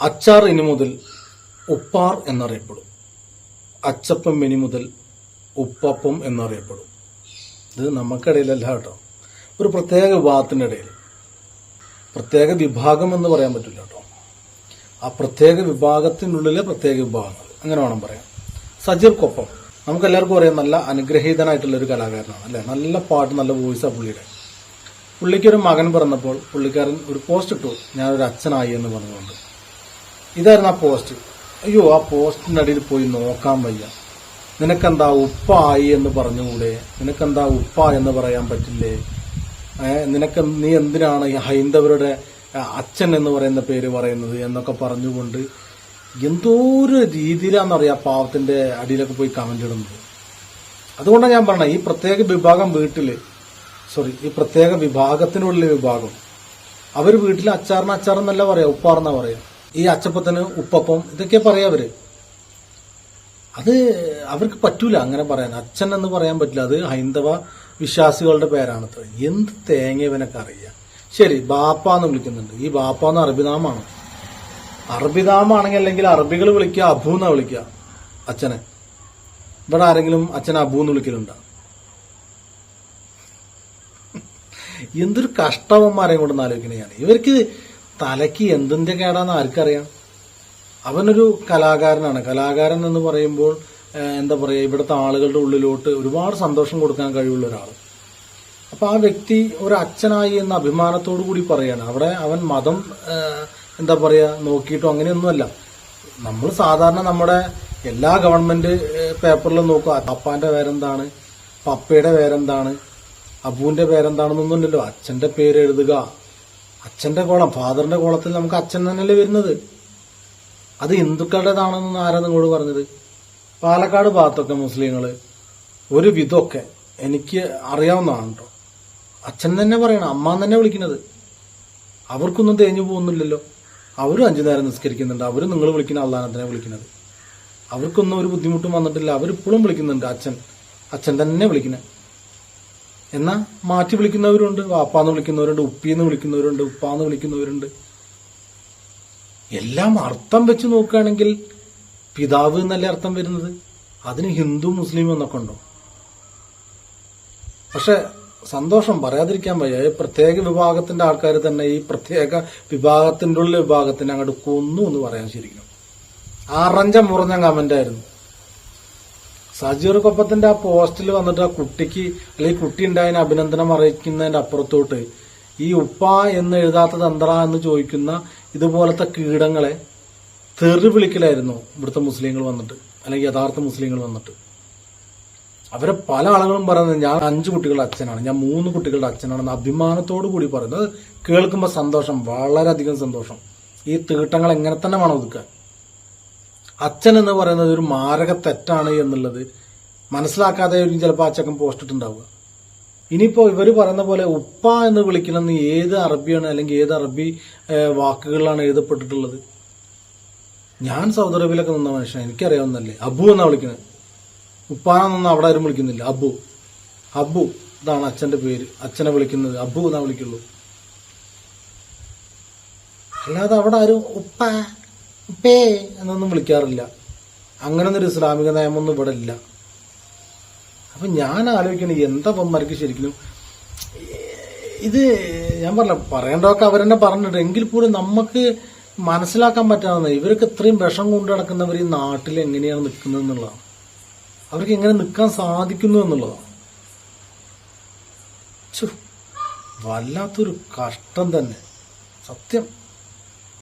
അച്ചാർ ഇനി മുതൽ ഉപ്പാർ എന്നറിയപ്പെടും. അച്ചപ്പം ഇനി മുതൽ ഉപ്പപ്പം എന്നറിയപ്പെടും. ഇത് നമുക്കിടയിലല്ല കേട്ടോ. ഒരു പ്രത്യേക വിഭാഗത്തിന്റെ ഇടയിൽ. പ്രത്യേക വിഭാഗം എന്ന് പറയാൻ പറ്റില്ല കേട്ടോ. ആ പ്രത്യേക വിഭാഗത്തിനുള്ളിലെ പ്രത്യേക വിഭാഗങ്ങൾ. അങ്ങനെ വേണം പറയാം സജീർ കൊപ്പം നമുക്ക് എല്ലാവർക്കും അറിയാം നല്ല അനുഗ്രഹീതനായിട്ടുള്ള ഒരു കലാകാരനാണ് അല്ലേ? നല്ല പാട്ട് നല്ല വോയിസാണ് പുള്ളിയുടെ. പുള്ളിക്കൊരു മകൻ പിറന്നപ്പോൾ പുള്ളിക്കാരൻ ഒരു പോസ്റ്റ് ഇട്ടു ഞാനൊരു അച്ഛനായി എന്ന് പറഞ്ഞുകൊണ്ട്. ഇതായിരുന്നു ആ പോസ്റ്റ് അയ്യോ ആ പോസ്റ്റിന്റെ അടിയിൽ പോയി നോക്കാൻ വയ്യ. നിനക്കെന്താ ഉപ്പായി എന്ന് പറഞ്ഞുകൂടെ? നിനക്കെന്താ ഉപ്പ എന്ന് പറയാൻ പറ്റില്ലേ? നിനക്ക് നീ എന്തിനാണ് ഈ ഹൈന്ദവരുടെ അച്ഛൻ എന്ന് പറയുന്ന പേര് പറയുന്നത് എന്നൊക്കെ പറഞ്ഞുകൊണ്ട് എന്തോ ഒരു രീതിയിലാണെന്നറിയാം പാവത്തിന്റെ അടിയിലൊക്കെ പോയി കമന്റ് ഇടുന്നത്. അതുകൊണ്ടാണ് ഞാൻ പറഞ്ഞത് ഈ പ്രത്യേക വിഭാഗം വീട്ടിൽ സോറി ഈ പ്രത്യേക വിഭാഗത്തിനുള്ളിലെ വിഭാഗം അവർ വീട്ടിൽ അച്ചാറിന് അച്ചാറെന്നല്ല പറയാ ഉപ്പാർന്നാ പറയാ. ഈ അച്ചപ്പത്തിന് ഉപ്പപ്പം ഇതൊക്കെ പറയാ അവർ. അത് അവർക്ക് പറ്റൂല അങ്ങനെ പറയാൻ. അച്ഛൻ എന്ന് പറയാൻ പറ്റില്ല. അത് ഹൈന്ദവ വിശ്വാസികളുടെ പേരാണ് എന്ത് തേങ്ങ ഇവനൊക്കെ അറിയാം. ശരി ബാപ്പ എന്ന് വിളിക്കുന്നുണ്ട്. ഈ ബാപ്പ എന്ന് അറബിനാമാണ് അറബിനാമാണെങ്കിൽ അല്ലെങ്കിൽ അറബികൾ വിളിക്കുക അബു എന്നാ വിളിക്കുക അച്ഛനെ. ഇവിടെ ആരെങ്കിലും അച്ഛൻ അബു എന്ന് വിളിക്കലുണ്ടോ? എന്തൊരു കഷ്ടവന്മാരെ കൊണ്ടെന്ന് ആലോചിക്കണേ ഞാൻ ഇവർക്ക് തലയ്ക്ക് എന്തിന്റെ കേടാന്ന് ആർക്കറിയാം? അവനൊരു കലാകാരനാണ്. കലാകാരൻ എന്ന് പറയുമ്പോൾ എന്താ പറയുക ഇവിടുത്തെ ആളുകളുടെ ഉള്ളിലോട്ട് ഒരുപാട് സന്തോഷം കൊടുക്കാൻ കഴിവുള്ള ഒരാൾ അപ്പൊ ആ വ്യക്തി ഒരു അച്ഛനായി എന്ന അഭിമാനത്തോടു കൂടി പറയാണ്. അവിടെ അവൻ മതം എന്താ പറയുക നോക്കിയിട്ടോ അങ്ങനെയൊന്നുമല്ല. നമ്മൾ സാധാരണ നമ്മുടെ എല്ലാ ഗവൺമെന്റ് പേപ്പറിലും നോക്കുക അപ്പാന്റെ പേരെന്താണ്? പപ്പയുടെ പേരെന്താണ്? അബുവിന്റെ പേരെന്താണെന്നൊന്നുമില്ലല്ലോ. അച്ഛന്റെ പേര് എഴുതുക. അച്ഛന്റെ കോളം ഫാദറിന്റെ കോളത്തിൽ നമുക്ക് അച്ഛൻ തന്നെയല്ലേ വരുന്നത്? അത് ഹിന്ദുക്കളുടേതാണെന്ന് ആരാ നിങ്ങളോട് പറഞ്ഞത്? പാലക്കാട് ഭാഗത്തൊക്കെ മുസ്ലിങ്ങൾ ഒരു വിധമൊക്കെ എനിക്ക് അറിയാവുന്നതാണ് കേട്ടോ അച്ഛൻ തന്നെ പറയണം അമ്മ തന്നെ വിളിക്കുന്നത്. അവർക്കൊന്നും തേഞ്ഞു പോകുന്നില്ലല്ലോ. അവരും അഞ്ചു നേരം നിസ്കരിക്കുന്നുണ്ട്. അവരും നിങ്ങൾ വിളിക്കുന്ന അള്ളാഹനെ തന്നെ വിളിക്കുന്നത്. അവർക്കൊന്നും ഒരു ബുദ്ധിമുട്ടും വന്നിട്ടില്ല. അവരിപ്പോഴും വിളിക്കുന്നുണ്ട് അച്ഛൻ. അച്ഛൻ തന്നെ വിളിക്കുന്നത് എന്നാ മാറ്റി വിളിക്കുന്നവരുണ്ട് വാപ്പാന്ന് വിളിക്കുന്നവരുണ്ട് ഉപ്പിന്ന് വിളിക്കുന്നവരുണ്ട് ഉപ്പാന്ന് വിളിക്കുന്നവരുണ്ട്. എല്ലാം അർത്ഥം വെച്ച് നോക്കുകയാണെങ്കിൽ പിതാവ് എന്നല്ല അർത്ഥം വരുന്നത്? അതിന് ഹിന്ദു മുസ്ലിം എന്നൊക്കെ ഉണ്ടോ? പക്ഷെ സന്തോഷം പറയാതിരിക്കാൻ വയ്യ. ഈ പ്രത്യേക വിഭാഗത്തിന്റെ ആൾക്കാർ തന്നെ ഈ പ്രത്യേക വിഭാഗത്തിന്റെ ഉള്ള വിഭാഗത്തിന് അങ്ങോട്ട് കൊന്നു എന്ന് പറയാൻ ശരിക്കും. അറഞ്ച മുറഞ്ഞ കമന്റ് ആയിരുന്നു സജീർ കൊപ്പത്തിന്റെ ആ പോസ്റ്റിൽ വന്നിട്ട് ആ കുട്ടിക്ക് അല്ലെങ്കിൽ കുട്ടി ഉണ്ടായതിന് അഭിനന്ദനം അറിയിക്കുന്നതിന്റെ അപ്പുറത്തോട്ട് ഈ ഉപ്പ എന്ന് എഴുതാത്ത തന്ത്ര എന്ന് ചോദിക്കുന്ന ഇതുപോലത്തെ കീടങ്ങളെ തെറി വിളിക്കലായിരുന്നു ഇവിടുത്തെ മുസ്ലിങ്ങൾ വന്നിട്ട് അല്ലെങ്കിൽ യഥാർത്ഥ മുസ്ലിങ്ങൾ വന്നിട്ട്. അവരെ പല ആളുകളും പറയുന്നത് ഞാൻ അഞ്ച് കുട്ടികളുടെ അച്ഛനാണ് ഞാൻ മൂന്ന് കുട്ടികളുടെ അച്ഛനാണെന്ന് അഭിമാനത്തോടു കൂടി പറയുന്നത് കേൾക്കുമ്പോൾ സന്തോഷം വളരെയധികം സന്തോഷം. ഈ തീട്ടങ്ങൾ എങ്ങനെ തന്നെ വേണം ഒതുക്കാൻ? അച്ഛൻ എന്ന് പറയുന്നത് ഒരു മാരക തെറ്റാണ് എന്നുള്ളത് മനസ്സിലാക്കാതെ ചിലപ്പോൾ പോസ്റ്റിട്ടുണ്ടാവുക പോസ്റ്റ് ഇട്ടുണ്ടാവുക. ഇനിയിപ്പോ ഇവർ പറയുന്ന പോലെ ഉപ്പ എന്ന് വിളിക്കണമെന്ന് ഏത് അറബിയാണ് അല്ലെങ്കിൽ ഏത് അറബി വാക്കുകളിലാണ് എഴുതപ്പെട്ടിട്ടുള്ളത്? ഞാൻ സൗദി അറേബ്യയിലൊക്കെ നിന്ന മനുഷ്യൻ എനിക്കറിയാവുന്നല്ലേ അബു എന്നാണ് വിളിക്കുന്നത് ഉപ്പാനൊന്നും അവിടെ ആരും വിളിക്കുന്നില്ല. അബു. അബു ഇതാണ് അച്ഛന്റെ പേര്. അച്ഛനെ വിളിക്കുന്നത് അബു എന്നാ വിളിക്കുള്ളൂ. അല്ലാതെ അവിടെ ആരും ഉപ്പ ഉപ്പേ എന്നൊന്നും വിളിക്കാറില്ല. അങ്ങനൊന്നൊരു ഇസ്ലാമിക നയമൊന്നും ഇവിടെ ഇല്ല. അപ്പൊ ഞാൻ ആലോചിക്കണ എന്താ പമ്മർക്ക് ശരിക്കും ഇത് ഞാൻ പറഞ്ഞ പറയേണ്ടതൊക്കെ അവരെന്നെ പറഞ്ഞിട്ട് എങ്കിൽ പോലും നമുക്ക് മനസ്സിലാക്കാൻ പറ്റാവുന്ന ഇവർക്ക് ഇത്രയും വിഷം കൊണ്ടു നടക്കുന്നവർ ഈ നാട്ടിൽ എങ്ങനെയാണ് നിൽക്കുന്നത് എന്നുള്ളതാണ്. അവർക്ക് എങ്ങനെ നിൽക്കാൻ സാധിക്കുന്നു എന്നുള്ളതാണ്. വല്ലാത്തൊരു കഷ്ടം തന്നെ. സത്യം.